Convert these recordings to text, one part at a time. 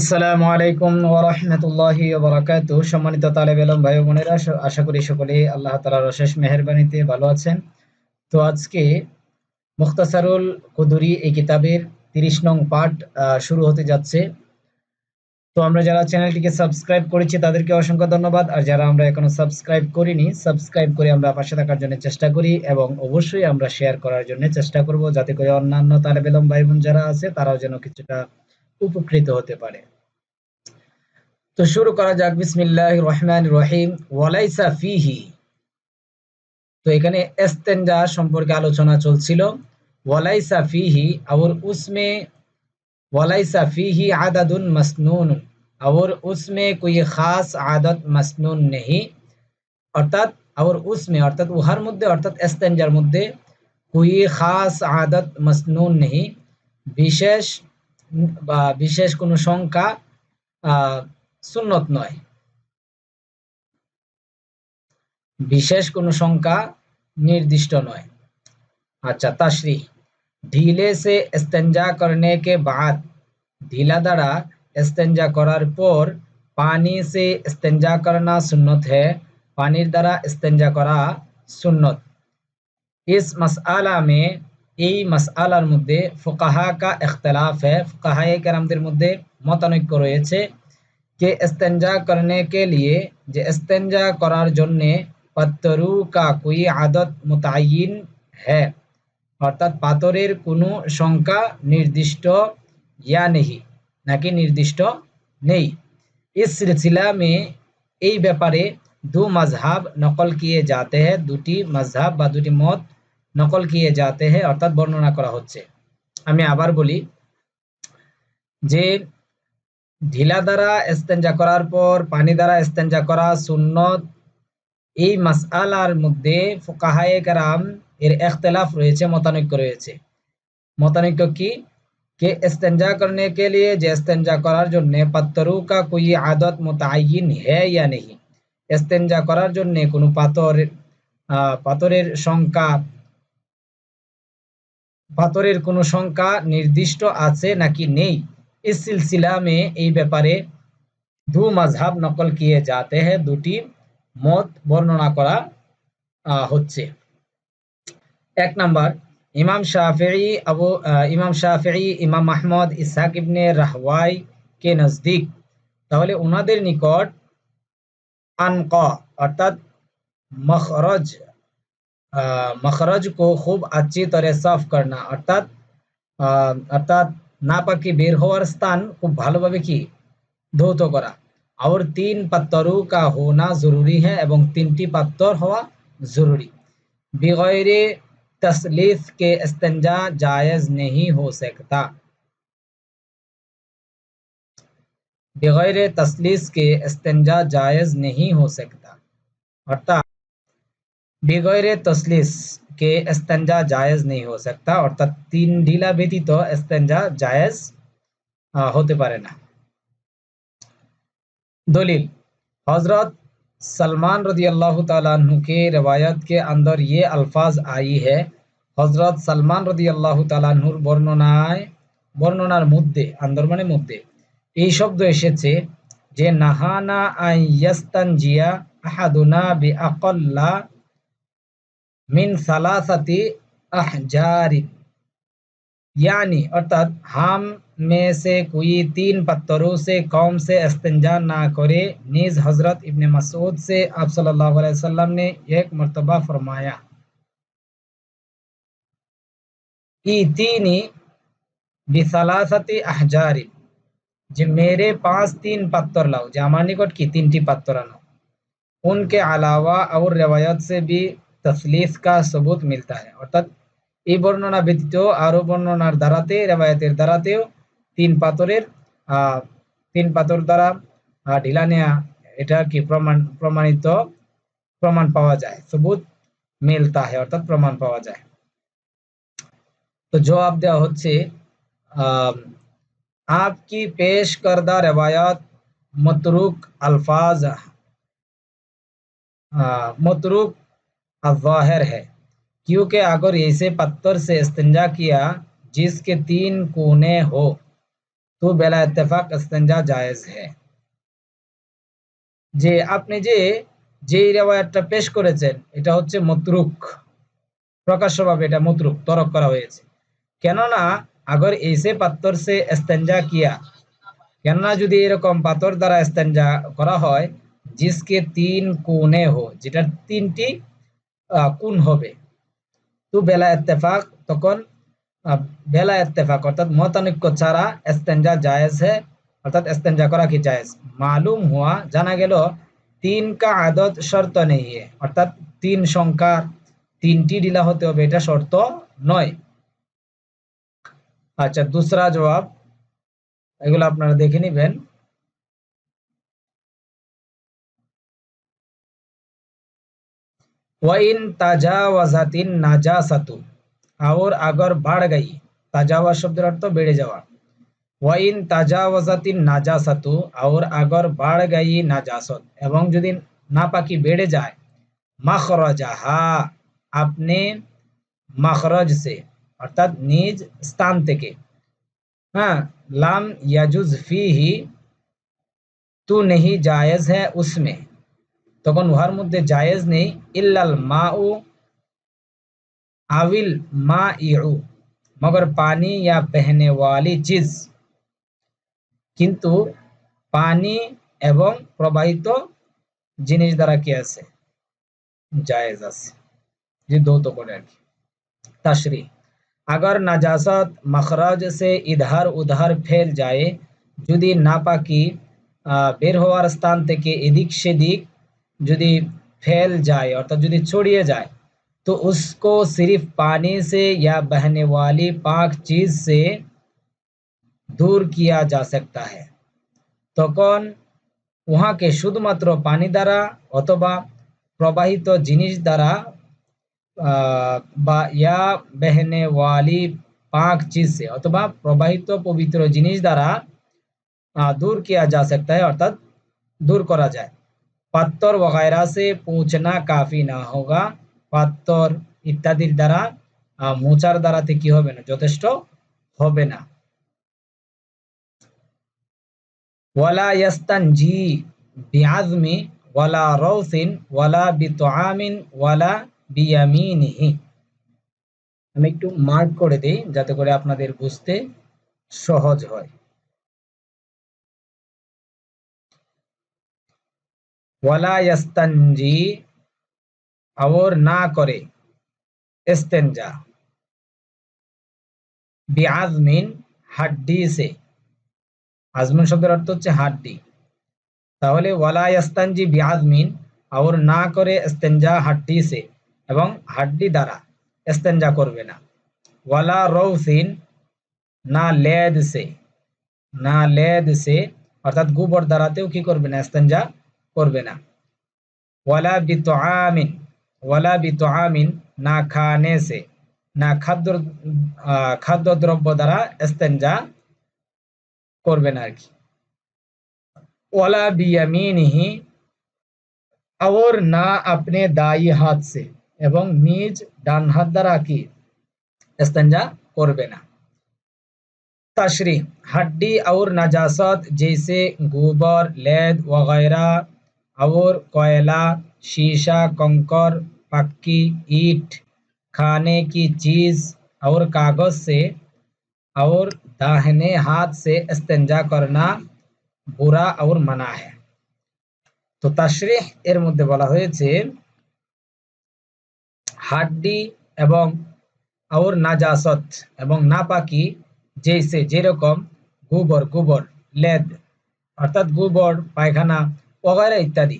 আসসালামু আলাইকুম ওরহমতুল্লাহি ওবরাকাত সম্মানিত তালেব এলম ভাই বোনেরা আশা করি সকলে আল্লাহ তালার অশেষ মেহরবানিতে ভালো আছেন। তো আজকে মুখতাসারুল কুদুরি এই কিতাবের তিরিশ নং পাঠ শুরু হতে যাচ্ছে। তো আমরা যারা চ্যানেলটিকে সাবস্ক্রাইব করেছি, তাদেরকে অসংখ্য ধন্যবাদ। আর যারা আমরা এখনও সাবস্ক্রাইব করিনি, সাবস্ক্রাইব করে আমরা পাশে থাকার জন্য চেষ্টা করি এবং অবশ্যই আমরা শেয়ার করার জন্য চেষ্টা করব, যাতে করে অন্যান্য তালেব এলম ভাই বোন যারা আছে, তারাও যেন কিছুটা উপকৃত হতে পারে তো শুরু করা যাক বিসমিল্লাহ রহমান রহিম ওয়ালাইসা ফিহি তো এখানে এস্তেঞ্জা সম্পর্কে আলোচনা চলছিল ওয়ালাইসা ফিহি और उसमें वलाइसा फीही आददुन मसनून और उसमें कोई खास आदत मसनून नहीं অর্থাৎ और उसमें অর্থাৎ উহার মধ্যে অর্থাৎ এস্তেঞ্জার মধ্যে কোই খাস আদত মসনুন নেই বিশেষ বা বিশেষ কোনো সংখ্যা আহ, সুন্নত নয় বিশেষ কোনো সংখ্যা निर्दिष्ट नय अच्छा तशरी ढीले से इस्तेंजा करने के बाद ढीला द्वारा इस्तेंजा करार पर पानी से इस्तेंजा करना सुन्नत है पानिर द्वारा इस्तेंजा करा सुन्नत इस मसआला में এই মাসআলার মধ্যে ফোকাহা কা ইখতলাফ है ফোকাহায়ে কেরামদের মধ্যে মতানৈক্য রয়েছে কে ইস্তেঞ্জা করনে কে লিয়ে যে ইস্তেঞ্জা করার জন্যে পত্তরু কা কোই আদত মুতায়িন হ্যাঁ অর্থাৎ পাথরের কোনো সংখ্যা নির্দিষ্ট ইয়া নেহি নাকি নির্দিষ্ট নেই इस सिलसिला में এই ব্যাপারে দু মজহাব নকল কিয়ে যাতে हैं দুটি মজহাব বা দুটি মত নকল কিয়ে যাতে হে অর্থাৎ বর্ণনা করা হচ্ছে। আমি আবার বলি যে ঢিলা দ্বারা ইস্তেঞ্জা করার পর, পানি দ্বারা ইস্তেঞ্জা করা সুন্নত, এই মাসআলার মধ্যে ফোকাহায়ে কারাম এর এখতলাফ রয়েছে, মতানৈক্য রয়েছে। মতানৈক্য কি? কে ইস্তেঞ্জা করনে কে লিয়ে যে ইস্তেঞ্জা করার জন্য পাত্তরু কা কোই আদত মোতায়িন হে ইয়া নেহি। ইস্তেঞ্জা করার জন্য কোনো পাথর পাথরের সংখ্যা পাথরের কোনো সংখ্যা নির্দিষ্ট আছে নাকি নেই? ইস সিলসিলা মে এই ব্যাপারে দু মাযহাব নকল কিয়ে যাতে हैं দুটি মত বর্ণনা করা হচ্ছে। এক নাম্বার, ইমাম শাফিঈ আবু ইমাম শাফিঈ, ইমাম আহমদ, ইসহাক ইবনে রাহওয়াই কে নজদিক। তাহলে ওনাদের নিকট আনকা, অর্থাৎ মখরজ আহ, মখরজ को खूब अच्छी तरह साफ करना অর্থাৎ আহ, অর্থাৎ নাপাকি বের হওয়ার স্থান খুব ভালোভাবে কি ধৌত করা और तीन पत्तरों का होना जरूरी है এবং তিনটি পাত্তর হওয়া জরুরি बगैर तसलीफ के इस्तेंजा जायज नहीं हो सकता बगैर तसलीस के इस्तेंजा जायज नहीं हो सकता অর্থাৎ बगैर तसलीस के इस्तेंजा जायज़ नहीं हो सकता और तीन ढीला व्यतीत तो इस्तेंजा जायज़ होते पारे ना। दलील, हज़रत सलमान रदी अल्लाह तु के रवायत के अंदर ये अल्फाज आई है, हज़रत सलमान रदी अल्लाह तुर वर्णनाए वर्णनार मुद्दे अंदर मान मुद्दे ये शब्द एस नहाना आई यस्तिया मिन सलासती अहजारी यानी अर्थात हम में से कोई तीन पत्थरों से कौम से अस्तंजा ना करे। नीज हज़रत इब्ने मसूद से आप सल्लल्लाहु अलैहि वसल्लम ने एक मरतबा फरमाया। तीनी बिसलासती अहजारी जो मेरे पास तीन पत्थर लाओ। जामानी कोट की तीन टी पत्थर आनो। उनके अलावा और रवायत से भी तसलीस का सबूत मिलता है অর্থাৎ এই বর্ণনা ব্যতীত আরো বর্ণনার দ্বারাতে রেবায়াতের দ্বারাতেও তিন পাথরের আহ, তিন পাথর দ্বারা আহ, ঢিলা নেয়া এটা কি প্রমাণ প্রমাণিত প্রমাণ পাওয়া যায় সবুত মিলতা है অর্থাৎ প্রমাণ পাওয়া যায় তো জবাব দেওয়া হচ্ছে আহ, आपकी पेश करदा रवायत मतरुक अल्फाज मतरुक ज़ाहिर है क्योंकि अगर ऐसे पत्थर से इस्तेंजा किया जिसके तीन कोने हो তো বেলা ইত্তেফাক ইস্তেঞ্জা জায়েজ है যে আপনি যে যেই রেওয়ায়াতটা পেশ করেছেন এটা হচ্ছে মতরুক প্রকাশ্যভাবে এটা মতরুক তরক করা হয়েছে কেননা আগর এসে পাত্তর সে ইস্তেঞ্জা কিয়া কেননা যদি এরকম পাথর দ্বারা ইস্তেঞ্জা করা হয় জিসকে তিন কোণে হো যেটার তিনটি কোণ হবে? তো বেলা ইত্তেফাক, তখন বেলা ইত্তেফাক, অর্থাৎ মতানৈক্য ছাড়া ইস্তেঞ্জা জায়েজ है অর্থাৎ ইস্তেঞ্জা করা কি জায়েজ? মালুম হওয়া জানা গেল তিন কা আদত শর্ত নেই অর্থাৎ তিন সংখ্যার তিনটি ডিলা হতে হবে, এটা শর্ত নয়। আচ্ছা দুসরা জবাব, এগুলো আপনারা দেখে নেবেন। ওয়াইন তাজাওয়াজাতিন নাজাসাতু और अगर बढ़ गई তাজাওয়াজ শব্দের অর্থ বেড়ে যাওয়া ওয়াইন তাজাওয়াজাতিন নাজাসাতু और अगर बढ़ गई নাজাসত এবং যদি নাপাকি বেড়ে যায় মাখরাজাহা আপনি মাখরজ সে অর্থাৎ নিজ স্থান থেকে হ্যাঁ लाम याजुज फी ही তু নেহি জায়েজ হ্যাঁ উসমে তখন উহার মধ্যে জায়েজ নেই ইল্লাল মা উ আবিল মা ইউ মগর পানি या बहने वाली चीज কিন্তু পানি এবং প্রবাহিত জিনিস দ্বারা কি আছে জায়েজ আছে যে দৌত করে আর কি তাশরি अगर नजासत मखरज से इधर उधर फैल जाए যদি নাপাকি বের হওয়ার স্থান থেকে এদিক সেদিক যদি फैल जाए অর্থাৎ যদি ছড়িয়ে যায় तो उसको सिर्फ पानी से या बहने वाली पाक चीज से दूर किया जा सकता है তখন উহাকে শুধুমাত্র পানি দ্বারা অথবা প্রবাহিত জিনিস দ্বারা বা ইয়া বেহনে ওয়ালি পাক চিজ সে অথবা প্রবাহিত পবিত্র জিনিস দ্বারা दूर किया जा सकता है অর্থাৎ দূর করা যায় পাত্তর वगैरह से पूछना काफी না होगा পাত্তর ইত্যাদির দ্বারা মোচার দ্বারাতে কি হবে না যথেষ্ট হবে না ওয়ালা ইয়াস্তানজি বিআজমি ওয়ালা রাউসিন ওয়ালা বিতআমিন ওয়ালা বিয়ামিনিহি আমি একটু মার্ক করে দেই যাতে করে আপনাদের বুঝতে সহজ হয় ওয়ালায়াস্তানজি আওর না করে এস্তেঞ্জা বি আজমিন হাড্ডি সে। আজমিন শব্দের অর্থ হচ্ছে হাড্ডি। তাহলে ওয়ালায়াস্তানজি বিআজমিন, আওর না করে এস্তেঞ্জা হাড্ডি সে এবং হাড্ডি দ্বারা এস্তেঞ্জা করবে না। ওয়ালা রৌসিন না লেদ সে, না লেদ সে, অর্থাৎ গোবর দ্বারাতেও কি করবে না এস্তেঞ্জা করবে না ওয়ালা বিতআমিন ওয়ালা বিতআমিন না খানে সে না খাদ্য খাদ্য দ্রব্য দ্বারা ইস্তেনজা করবে না আর কি ওয়ালা বিয়ামিনিহি और না अपने दाई हाथ से এবং নিজ ডান হাত দ্বারা কি ইস্তেঞ্জা করবে না तशरी हड्डी और नजासत जैसे गोबर लेद वगैरह और कोयला शीशा कंकर पक्की ईट खाने की चीज और कागज से और दाहिने हाथ से इस्तेंजा करना बुरा और मना है তো তাশরিহ এর মধ্যে বলা হয়েছে হাড্ডি এবং আউর নাজাসত এবং নাপাকি যেসে যেরকম গোবর গোবর লেদ অর্থাৎ গোবর পায়খানা ওগারা ইত্যাদি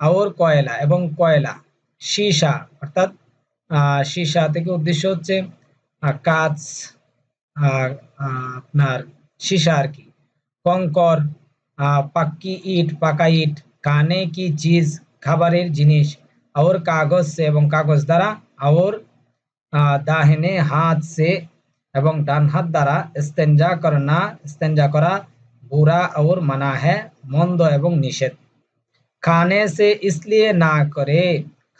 আউর কয়লা এবং কয়লা সীসা অর্থাৎ সীসা থেকে উদ্দেশ্য হচ্ছে কাচ আপনার সীসা আর কি কঙ্কর পাক্কি ইট পাকা ইট কানে কি চিজ খাবারের জিনিস और কাগজ সে এবং কাগজ দ্বারা और দাহিনে হাত সে এবং ডান হাত দ্বারা ইস্তেঞ্জা করনা ইস্তেঞ্জা করা বুরা और মানা है মন্দ এবং নিষেধ খানে সে इसलिए না করে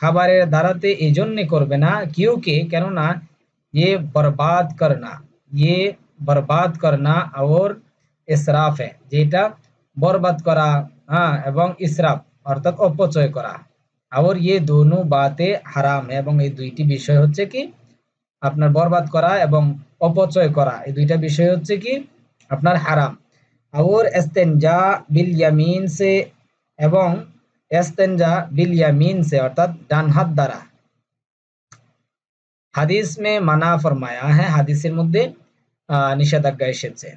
খাবারের দ্বারাতে এই জন্য করবে না क्योंकि কেননা ये बर्बाद करना ये बर्बाद करना और ইসরাফ হ্যাঁ যেটা বরবাদ করা হ্যাঁ এবং ইসরাফ অর্থাৎ অপচয় করা আর ইয়ে দোনো বাতে হারাম এবং এই দুইটি বিষয় হচ্ছে কি আপনার বরবাদ করা এবং অপচয় করা এই দুইটা বিষয় হচ্ছে কি আপনার হারাম और इस्तेंजा बिल यमीन से এবং এস্তেঞ্জা বিল ইয়ামিন সে অর্থাৎ ডান হাত দ্বারা হাদিস মে মানা ফরমায়া হ্যাঁ হাদিসের মধ্যে নিষেধাজ্ঞা এসেছে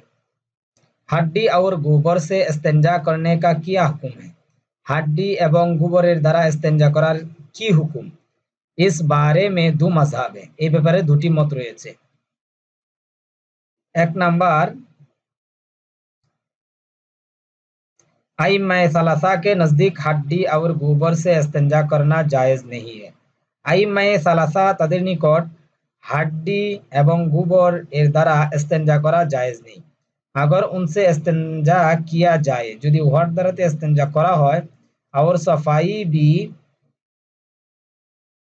হাড্ডি और গোবর সে ইস্তেঞ্জা করনে কা কিয়া হুকুম है হাড্ডি এবং গোবরের দ্বারা ইস্তেঞ্জা করার কি হুকুম ইস বারে মে দু মাযহাব এই ব্যাপারে দুটি মত রয়েছে এক নাম্বার आइम्मा सलासा के नज़दीक हड्डी और गोबर से इस्तेंजा करना जायज़ नहीं है আইম্মা সালাসা তাদের নিকট হাড্ডি এবং গোবর এর দ্বারা ইস্তেঞ্জা করা জায়েজ নেই अगर उनसे इस्तेंजा किया जाए যদি উহার দ্বারাতে ইস্তেঞ্জা করা হয় और सफाई भी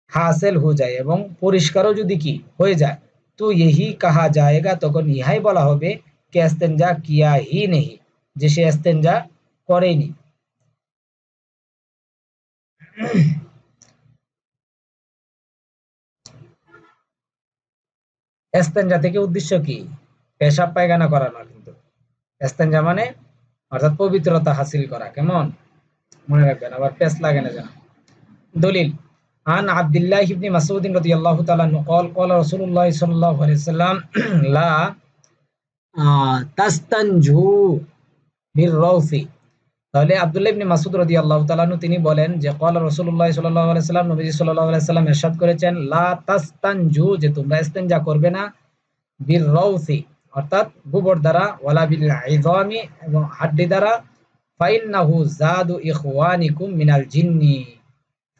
হাসিল हो जाए এবং পরিষ্কারও যদি কি হয়ে যায় তো यही कहा जाएगा তখন ইহাই বলা হবে कि इस्तेंजा किया ही नहीं যে সে ইস্তেঞ্জা করেনি এস্তেঞ্জা থেকে উদ্দেশ্য কি পেশাব পায়খানা করা না কিন্তু এস্তেঞ্জা মানে অর্থাৎ পবিত্রতা হাসিল করা কেমন মনে রাখবেন আবার পেশ লাগে না যেন দলিল عن عبد الله بن مسعود رضي الله تعالى عنه قال قال رسول الله صلى الله عليه وسلم لا تستنجوا بالروث তাহলে আবদুল্লাহ ইবনে মাসুদ রদি আল্লাহ তালানু তিনি বলেন যে কল রসুল্লাহ সাল্লাহ আলাইসাল্লাম নবীজি সাল্লাহ আলাইসাল্লাম এরশাদ করেছেন, লা তাস্তানজু, যে তোমরা ইস্তেঞ্জা করবে না, বিল রৌসি অর্থাৎ গোবর দ্বারা, ওয়ালা বিল আইজামি এবং হাড্ডি দ্বারা, ফাইন্নাহু যাদু ইখওয়ানিকুম মিনাল জিন্নি,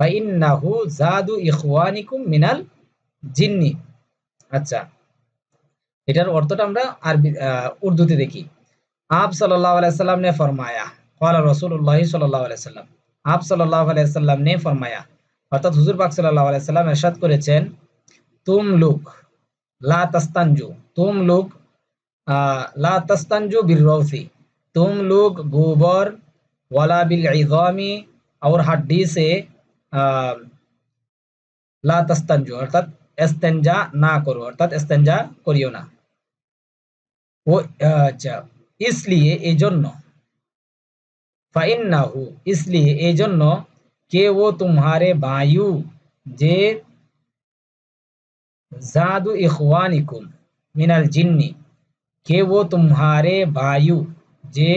ফাইন্নাহু যাদু ইখওয়ানিকুম মিনাল জিন্নি। আচ্ছা এটার অর্থটা আমরা আরবি উর্দুতে দেখি। আপ সাল্লাহ আলাইসাল্লাম নে ফরমায়া কলা রসুল্লাহ সাল্লাহ আলাইসাল্লাম আপ সাল্লাহ আলাইসাল্লাম নে ফরমায়া, অর্থাৎ হুজুর পাক সাল্লাহ আলাইসাল্লাম এরশাদ করেছেন, তুম লুক, লা তাস্তানজু, তুম লুক লা তাস্তানজু বিল তুম লুক গোবর, ওয়ালা বিল ইজামি और हड्डी से লা তাস্তানজু, অর্থাৎ ইস্তেনজা না করো, অর্থাৎ ইস্তেনজা করিও না। ও আচ্ছা ইসলিয়ে এজন্য ফাইন্নাহু इसलिए এই জন্য কে ও তোমারে বায়ু যে জাদু ইখওয়ানিকুম মিনাল জিন্নি কে ও तुम्हारे বায়ু যে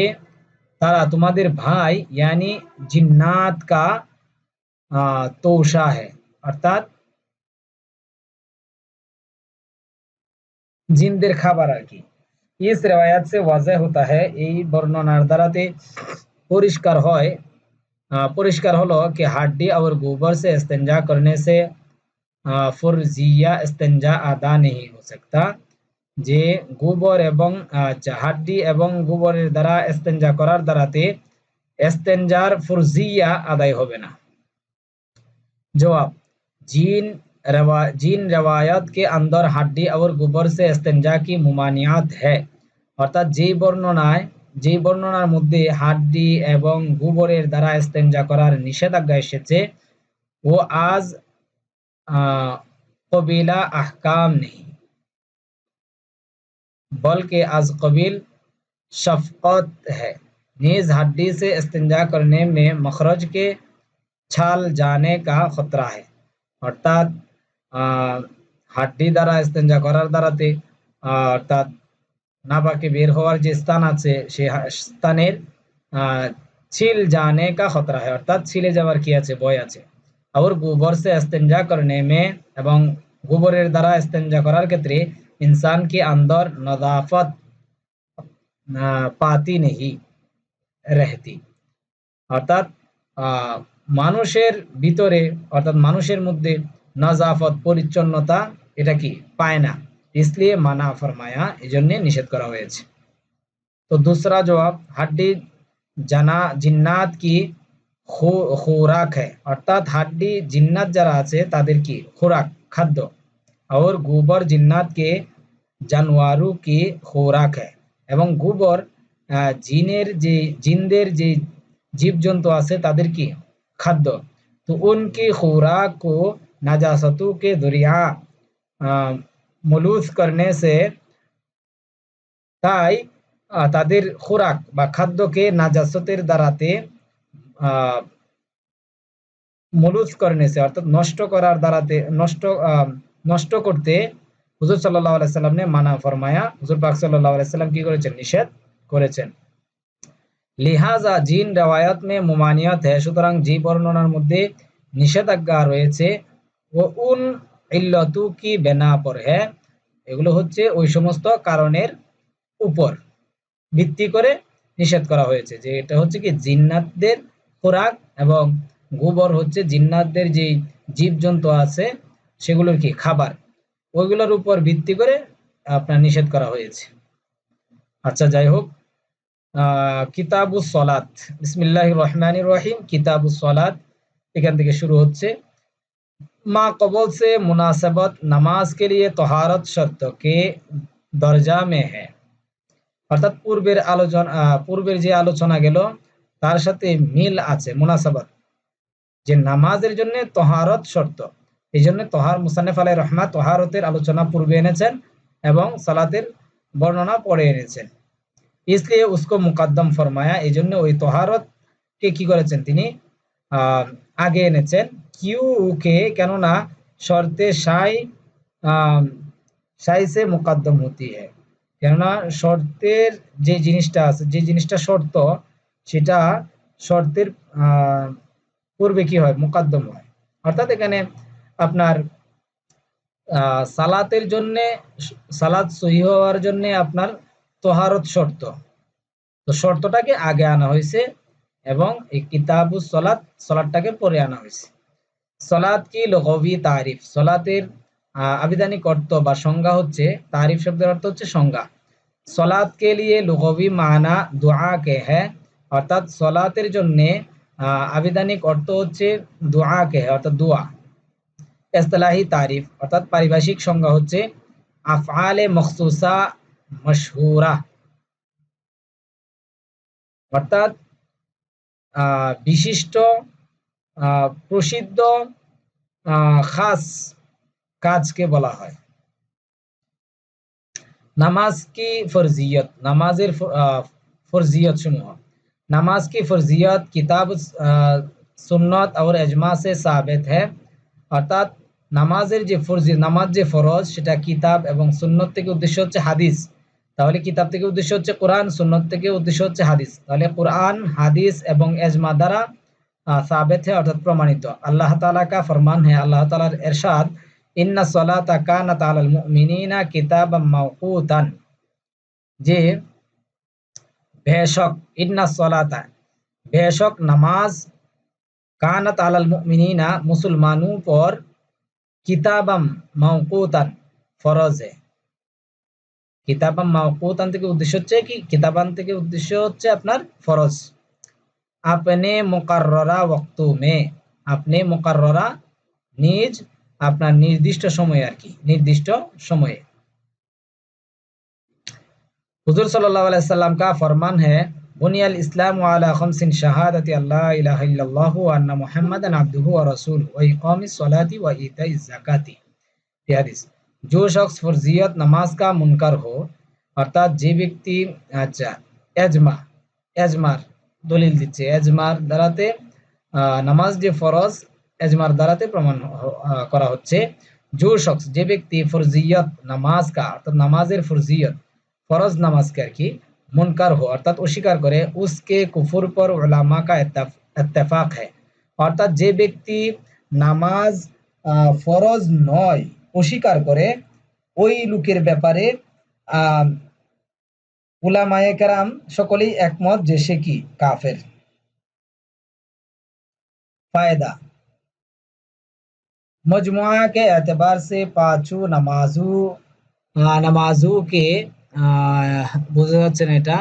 তারা তোমাদের ভাই यानी जिन्नात का तोशा है অর্থাৎ জিনদের খাবার আর কি ইস রেওয়ায়াত সে ওয়াজে হতা है এই বর্ণনার দ্বারাতে পরিষ্কার হয় পরিষ্কার হলো कि हड्डी और गोबर से इस्तेंजा करने से फुरजिया इस्तेंजा আদা नहीं हो सकता যে গোবর এবং হাড্ডি এবং গোবরের দ্বারা ইস্তেঞ্জা করার দ্বারাতে ইস্তেঞ্জার ফুরজিয়া আদায় হবে না जवाब जीन रवा जीन रवायत के अंदर हड्डी और गोबर से इस्तेंजा की मुमानियात है অর্থাৎ যেই বর্ণনায় যেই বর্ণনার মধ্যে হাড্ডি এবং গোবরের দ্বারা ইস্তেঞ্জা করার নিষেধাজ্ঞা এসেছে ও আজ কবিলা আহকাম নেই बल्कि आज कबील शफकत है नीज हड्डी से इस्तेंजा करने में मखरज के छाल जाने का खतरा है অর্থাৎ হাড্ডি দ্বারা ইস্তেঞ্জা করার দ্বারাতে অর্থাৎ নাপাকে বের হওয়ার যে স্থান আছে সে স্থানের ছিল জানে কা খতরা হয় অর্থাৎ ছিলে যাওয়ার কি আছে ভয় আছে আর গোবর সে ইস্তেঞ্জা করনে মে এবং গোবরের দ্বারা ইস্তেঞ্জা করার ক্ষেত্রে इंसान के अंदर नजाफत পাতি নেই রেহতি অর্থাৎ মানুষের ভিতরে অর্থাৎ মানুষের মধ্যে নজাফত পরিচ্ছন্নতা এটা কি পায় না इसलिए মানা ফরমায়া এই জন্য নিষেধ করা হয়েছে তো दूसरा जवाब हड्डी জানা জিন্নাত কি খোরাক है অর্থাৎ হাড্ডি জিন্নাত যারা আছে তাদের কি খোরাক খাদ্য और गोबर जिन्नात के जानवरों की खुराक है এবং গোবর জিনের যে জিনদের যে জীবজন্তু আছে তাদের কি খাদ্য তো উনকি खुराक को नाजासतों के दरिया মলুস করনে সে তাই তাদের খোরাক বা খাদ্যকে নাজাসতের দ্বারাতে মলুস করনেছে অর্থাৎ নষ্ট করার দ্বারাতে, নষ্ট নষ্ট করতে হুজুর সাল্লাহ আলাইসাল্লাম মানা ফরমায়া। হুজুর পাক সাল্লাহ আলাইসাল্লাম কি করেছেন? নিষেধ করেছেন। লিহাজা জিন রেওয়ায়ত মে মুমানিয়ত হ্যাঁ সুতরাং জি বর্ণনার মধ্যে নিষেধাজ্ঞা রয়েছে, ও উন ইল্লতু কি বেনা পর হ্যাঁ? এগুলো হচ্ছে ওই সমস্ত কারণের উপর ভিত্তি করে নিষেধ করা হয়েছে। যে এটা হচ্ছে কি জিন্নাতদের খোরাক এবং গোবর হচ্ছে জিন্নাতদের যে জীবজন্তু আছে সেগুলোর কি খাবার? ওইগুলোর উপর ভিত্তি করে আপনার নিষেধ করা হয়েছে। আচ্ছা যাই হোক। কিতাবু সলাত। বিসমিল্লাহ রহমান রহিম। কিতাবু সলাত এখান থেকে শুরু হচ্ছে। মা কবল সে মুনাসবত, নামাজ কে লিয়ে তহারত শর্ত কে দরজা মে হ্যাঁ অর্থাৎ পূর্বের আলোচনা পূর্বের যে আলোচনা গেল, তার সাথে মিল আছে মুনাসাবাত। যে নামাজের জন্য তহারত শর্ত, এই জন্য তহার মুসান্নেফ আলাই রহমা তহারতের আলোচনা পূর্বে এনেছেন এবং সালাতের বর্ণনা পরে এনেছেন। ইসলিয়ে উসকো মুকাদ্দম ফরমায়া, এই জন্য ওই তহারত কে কি করেছেন তিনি? আগে এনেছেন। কিউ কে কেননা শর্তে সাই সাই সে মুকাদ্দম হতি হ্যাঁ কেননা শর্তের যে জিনিসটা আছে, যে জিনিসটা শর্ত, সেটা শর্তের পূর্বে কি হয়? মুকাদ্দম হয়। অর্থাৎ এখানে আপনার সালাতের জন্যে, সালাত সহি হওয়ার জন্যে আপনার তোহারত শর্ত। তো শর্তটাকে আগে আনা হয়েছে। এবং এই কিতাবু সলাত, সলাদটাকে পরে আনা হয়েছে। সলাদ কি? লগবি তারিফ। সলাতের আবিধানিক অর্থ বা সংজ্ঞা হচ্ছে, তারিফ শব্দের অর্থ হচ্ছে সংজ্ঞা। সলাদ কে লিয়ে লুগবি মানা দোয়া কে হ্যাঁ অর্থাৎ সলাতের জন্য আবিধানিক অর্থ হচ্ছে দোয়া কে হ্যাঁ অর্থাৎ দোয়া। এস্তলাহি তারিফ, অর্থাৎ পারিভাষিক সংজ্ঞা হচ্ছে আফআলে মখসুসা মশহুরা। অর্থাৎ বিশিষ্ট প্রসিদ্ধ খাস কাজকে বলা হয় নামাজ কি ফরজিয়ত নামাজের ফরজিয়ত সমূহ নামাজ की फर्जियत किताब সুন্নত और এজমা সে সাবেত হ্যাঁ অর্থাৎ নামাজের যে ফরজি নামাজ যে ফরজ সেটা কিতাব এবং সুন্নত থেকে উদ্দেশ্য হচ্ছে হাদিস তাহলে কিতাব থেকে উদ্দেশ্য হচ্ছে কোরআন, সুন্নত থেকে উদ্দেশ্য হচ্ছে হাদিস। তাহলে কোরআন, হাদিস এবং এজমা দ্বারা সাবেত হে অর্থাৎ প্রমাণিত। আল্লাহ তালা কা ফরমান হে, আল্লাহ তালার এরশাদ, ইন্না সলাতা কানা তালাল কিতাব মাউকুতান যে ইন্না সলাতা নামাজ মুসলমানু পর কিতাবাম মাউকুতান ফরজে। কিতাবাম মাওকুতান থেকে উদ্দেশ্য হচ্ছে কি? কিতাবান থেকে উদ্দেশ্য হচ্ছে আপনার ফরজ। আপনি মুকারররা ওয়াক্তু মে, আপনি মুকারররা নিজ, আপনার নির্দিষ্ট সময়ে আর কি, নির্দিষ্ট সময়ে। হুজুর সাল্লাম কা ফরমান হ্যাঁ বুনিয়াল ইসলাম আলা খমসিন শাহাদাতি আল্লাহ ইলাহা ইল্লাল্লাহ আন্না মুহাম্মাদান আবদুহু ওয়া রাসূল ওয়া ইকামিস সালাতি ওয়া ইতাইজ যাকাতি। হাদিস। जो शख्स फर्जियत नमाज का मुनकर हो অর্থাৎ যে ব্যক্তি আচ্ছা এজমা এজমার দলিল দিচ্ছে এজমার দ্বারাতে নামাজ যে ফরজ এজমার দ্বারাতে প্রমাণ করা হচ্ছে जो शख्स যে ব্যক্তি ফরজিয়ত নামাজ কা অর্থাৎ নামাজের ফরজিয়ত ফরজ নামাজকে আর কি মুনকার হো অর্থাৎ অস্বীকার করে উসকে কুফুর পর ওলামা কা ইত্তেফাক হ্যায় অর্থাৎ যে ব্যক্তি নামাজ ফরজ নয় অস্বীকার করে ওই লোকের ব্যাপারে উলামায়ে কেরাম সকলেই একমত যে সে কি কাফের फायदा मजमुआ के एतबार से पाँचों नमाजों नमाजों के বোঝা যাচ্ছে না এটা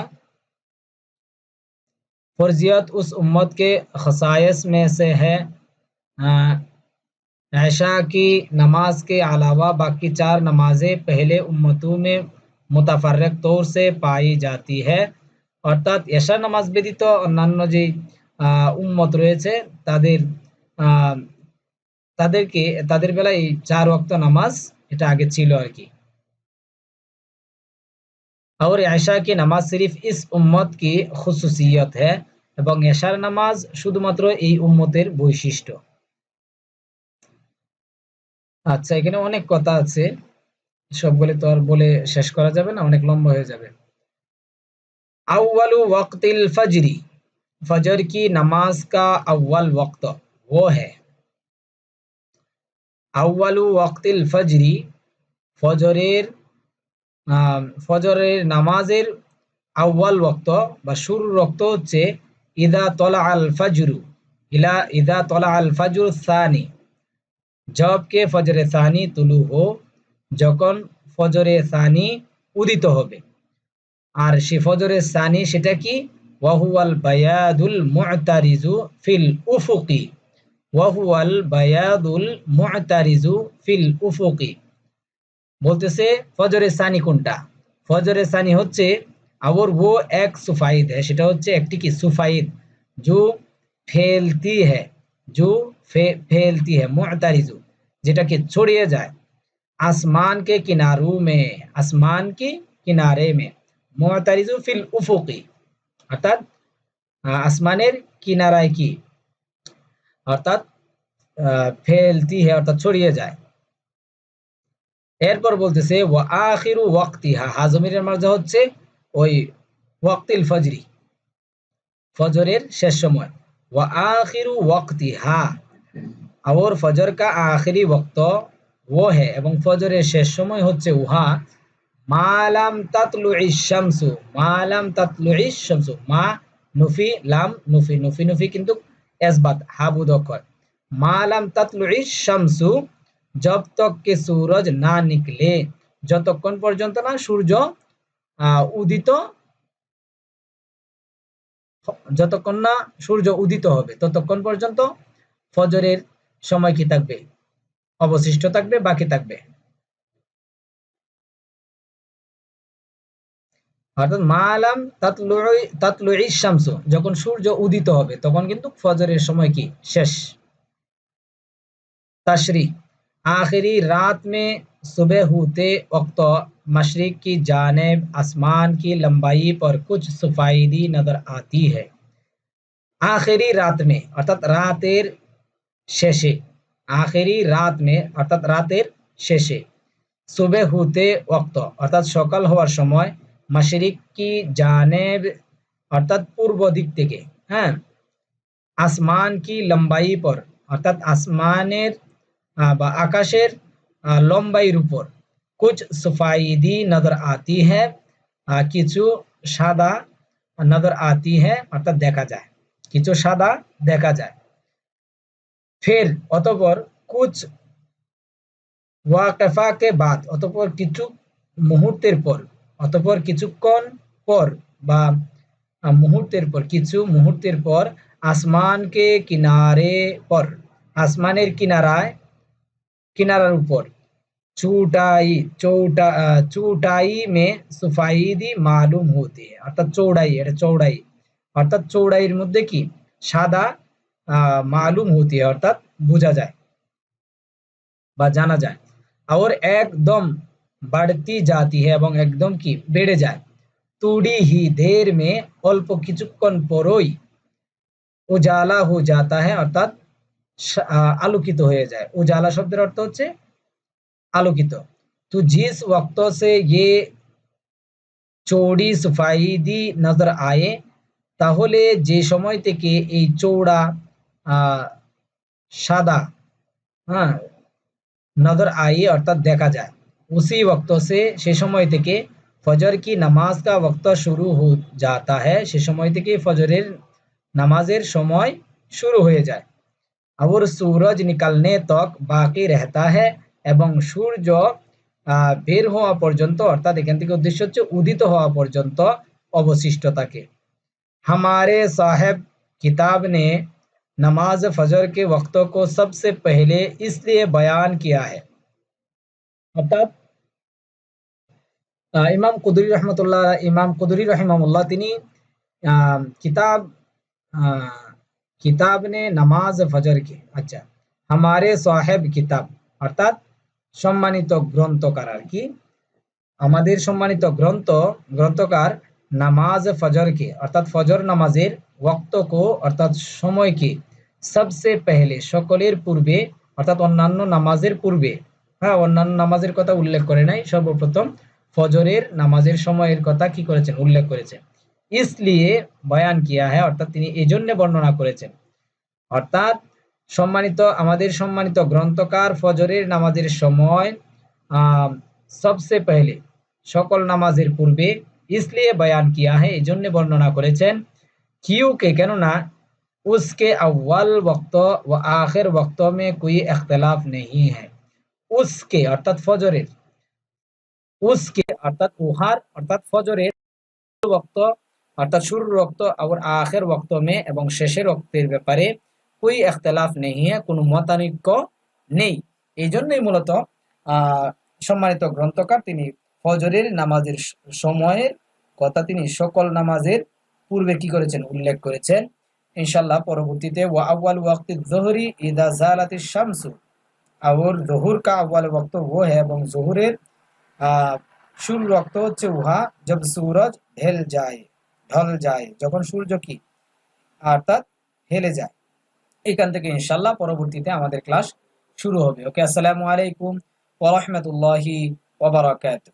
फर्जियत उस उम्मत के खसायस में से है ऐशा की नमाज के अलावा बाकी चार नमाजें पहले उम्मतों में मुतफरक तौर से पाई जाती है অর্থাৎ এশার নামাজ ব্যতীত অন্যান্য যে আহ, উম্মত রয়েছে তাদের আহ, তাদেরকে তাদের বেলায় এই চার ওয়াক্ত নামাজ এটা আগে ছিল আর কি और ऐशा की नमाज सिर्फ इस उम्मत की खुसूसियत है এবং এশার নামাজ শুধুমাত্র এই উম্মতের বৈশিষ্ট্য আচ্ছা এখানে অনেক কথা আছে। সবগুলি তো আর বলে শেষ করা যাবে না, অনেক লম্বা হয়ে যাবে। আউ্বালু ওয়াক্তিল ফজরি। ফজর কি নামাজ কা আউ্বাল ওয়াক্ত? ও হ্যাঁ। আউ্বালু ওয়াক্তিল ফজরি, ফজরের ফজরের নামাজের আউ্বাল ওয়াক্ত বা শুরুর রক্ত হচ্ছে, ইদা তলা আল ফাজরু। ইলা, ইদা তলা আল ফাজরু সানি। ঝবকে ফজরে সানি তুলু হো যখন ফজরে সানি উদিত হবে আর সে ফজরে সানি সেটা কি? ওয়াহুয়াল বায়াদুল মুতারিজু ফিল উফুকি। ওয়াহুয়াল বায়াদুল মুতারিজু ফিল উফুকি। বলতেছে, ফজরে সানি কোনটা? ফজরে সানি হচ্ছে আবার ও এক সুফাইদ হ্যাঁ সেটা হচ্ছে একটি কি? সুফাইদ। জু ফেলতি হ্যাঁ জু फैलती है मुअतारिजु যেটাকে ছড়িয়ে যায় आसमान के किनारों में आसमान के किनारे में মুআতারিজু ফিল উফুকি অর্থাৎ আহ, আসমানের কিনারায় কি অর্থাৎ আহ, ফেলতি হে অর্থাৎ ছড়িয়ে যায় এরপর বলতেছে ওয়া আখিরু ওয়াক্তিহা হাজমিরের মাঝে হচ্ছে ওই ওয়াক্তিল ফজরি ফজরের শেষ সময় ওয়া আখিরু ওয়াক্তিহা और फजर का आखिरी वक्त वो है এবং ফজরের শেষ সময় হচ্ছে উহা মালাম তাতলুই শামসু মালাম তাতলুই শামসু মা নুফি লাম নুফি নুফি নুফি কিন্তু এসবাত হাবুদ অক্ষর মালাম তাতলুই শামসু जब तक के सूरज না নিকলে যতক্ষণ পর্যন্ত না সূর্য আহ, উদিত যতক্ষণ না সূর্য উদিত হবে ততক্ষণ পর্যন্ত ফজরের সময় কি থাকবে অবশিষ্ট থাকবে বাকি থাকবে অর্থাৎ মালাম তাতলুই তাতলুই শামসু যখন সূর্য উদিত হবে তখন কিন্তু ফজরের সময় কি শেষ तशरी आखिरी रात में सुबह होते वक्त मशरक की जानब आसमान की लंबाई पर कुछ सफाईदी नजर आती है आखिरी रात में अर्थात रातेर শেষে আখেরি রাত মে অর্থাৎ রাতের শেষে সুবে হতে ওক্ত অর্থাৎ সকাল হওয়ার সময় মাশরিক কি জানেব অর্থাৎ পূর্ব দিক থেকে হ্যাঁ আসমান কি লম্বাই পর অর্থাৎ আসমানের আহ, বা আকাশের আহ, লম্বাইয়ের উপর কুছ সফাইদি নজর আতি হ্যাঁ কিছু সাদা নজর আতি হ্যাঁ অর্থাৎ দেখা যায় কিছু সাদা দেখা যায় ফের অতপর কুছ ওয়াকেফা কে বাদ, অতপর কিছু মুহূর্তের পর, অতপর কিছুক্ষণ পর বা মুহূর্তের পর, কিছু মুহূর্তের পর আসমান কে কিনারে পর, আসমানের কিনারায়, কিনারার উপর। চুটাই, চৌটা চুটাই মে সুফাইদি মালুম হতে, অর্থাৎ চৌড়াই, এটা চৌড়াই। অর্থাৎ চৌড়াইয়ের মধ্যে কি? সাদা মালুম হতি, অর্থাৎ বোঝা যায় বা জানা যায়। আর একদম বাড়তি জাতি এবং একদম কি? বেড়ে যায়। তুড়ি হি ধের মে অল্প কিছুক্ষণ পরই উজালা হো জাতা হ্যাঁ অর্থাৎ আলোকিত হয়ে যায়। উজালা শব্দের অর্থ হচ্ছে আলোকিত। তো জিস ওক্ত সে ইয়ে চৌড়ি সুফাইদি নজর আয়ে, তাহলে যে সময় থেকে এই চৌড়া সাদা হ্যাঁ नजर आई অর্থাৎ দেখা যায় उसी वक्त से সে সময় থেকে ফজর কি নামাজ কা ওয়াক্ত শুরু হো যাতা है সে সময় থেকে ফজরের নামাজের সময় শুরু হয়ে যায় और सूरज निकलने तक বাকি रहता है এবং সূর্য আহ, বের হওয়া পর্যন্ত অর্থাৎ এখান থেকে উদ্দেশ্য হচ্ছে উদিত হওয়া পর্যন্ত অবশিষ্ট থাকে हमारे साहब किताब ने नमाज फजर के वक्तों को सबसे पहले इसलिए बयान किया है অর্থাৎ আহ, ইমাম কুদুরি রহমতুল্লাহ ইমাম কুদুরি রহিমামুল্লাহ তিনি আহ, কিতাব আহ, কিতাব নে নামাজ ফজর কে আচ্ছা হামারে সাহেব কিতাব অর্থাৎ সম্মানিত গ্রন্থকার আর কি আমাদের সম্মানিত গ্রন্থ গ্রন্থকার নামাজ ফজরকে অর্থাৎ ফজর নামাজের ওয়াক্তকো অর্থাৎ সময়কে সবসে পেহলে, সকলের পূর্বে, অর্থাৎ অন্যান্য নামাজের পূর্বে। হ্যাঁ অন্যান্য নামাজের কথা উল্লেখ করে নাই। সর্বপ্রথম, ফজরের নামাজের সময়ের কথা কি করেছেন? উল্লেখ করেছেন। ইসলিয়ে বয়ান কিয়া হ্যাঁ অর্থাৎ তিনি এই জন্য বর্ণনা করেছেন। অর্থাৎ, সম্মানিত, আমাদের সম্মানিত গ্রন্থকার, ফজরের নামাজের সময় সবসে পেহলে, সকল নামাজের পূর্বে ইসলিয়ে বয়ান কিয়া হ্যাঁ এই জন্য বর্ণনা করেছেন। কিউকে, কেননা उसके अव्वल वक्त व आखिर वक्तों में कोई इख्तिलाफ नहीं है उसके অর্থাৎ ফজরের उसके অর্থাৎ উহার অর্থাৎ ফজরের ওয়াক্ত অর্থাৎ শুরুর ওয়াক্ত আর আখের ওয়াক্ত মে এবং শেষের ওয়াক্তের ব্যাপারে কোই ইখতিলাফ নেই হ্যাঁ কোনো মতানৈক্য নেই এই জন্যই মূলত আহ সম্মানিত গ্রন্থকার তিনি ফজরের নামাজের স- সময়ের কথা তিনি সকল নামাজের পূর্বে কি করেছেন উল্লেখ করেছেন ইনশাল্লাহ পরবর্তীতে, ওয়া আউ্বাল ওয়াক্তি ইদা জালাতি শামসু। আউর জহুর কা আউ্বাল ওয়াক্ত ও হ্যাঁ এবং জহুরের সুর রক্ত হচ্ছে উহা যব সূরজ ঢেল যায়, ঢল যায়, যখন সূর্য কি? অর্থাৎ হেলে যায়। এখান থেকে ইনশাল্লাহ পরবর্তীতে আমাদের ক্লাস শুরু হবে। ওকে, আসসালামু আলাইকুম ওরহমতুল্লাহি ওবরাকাতু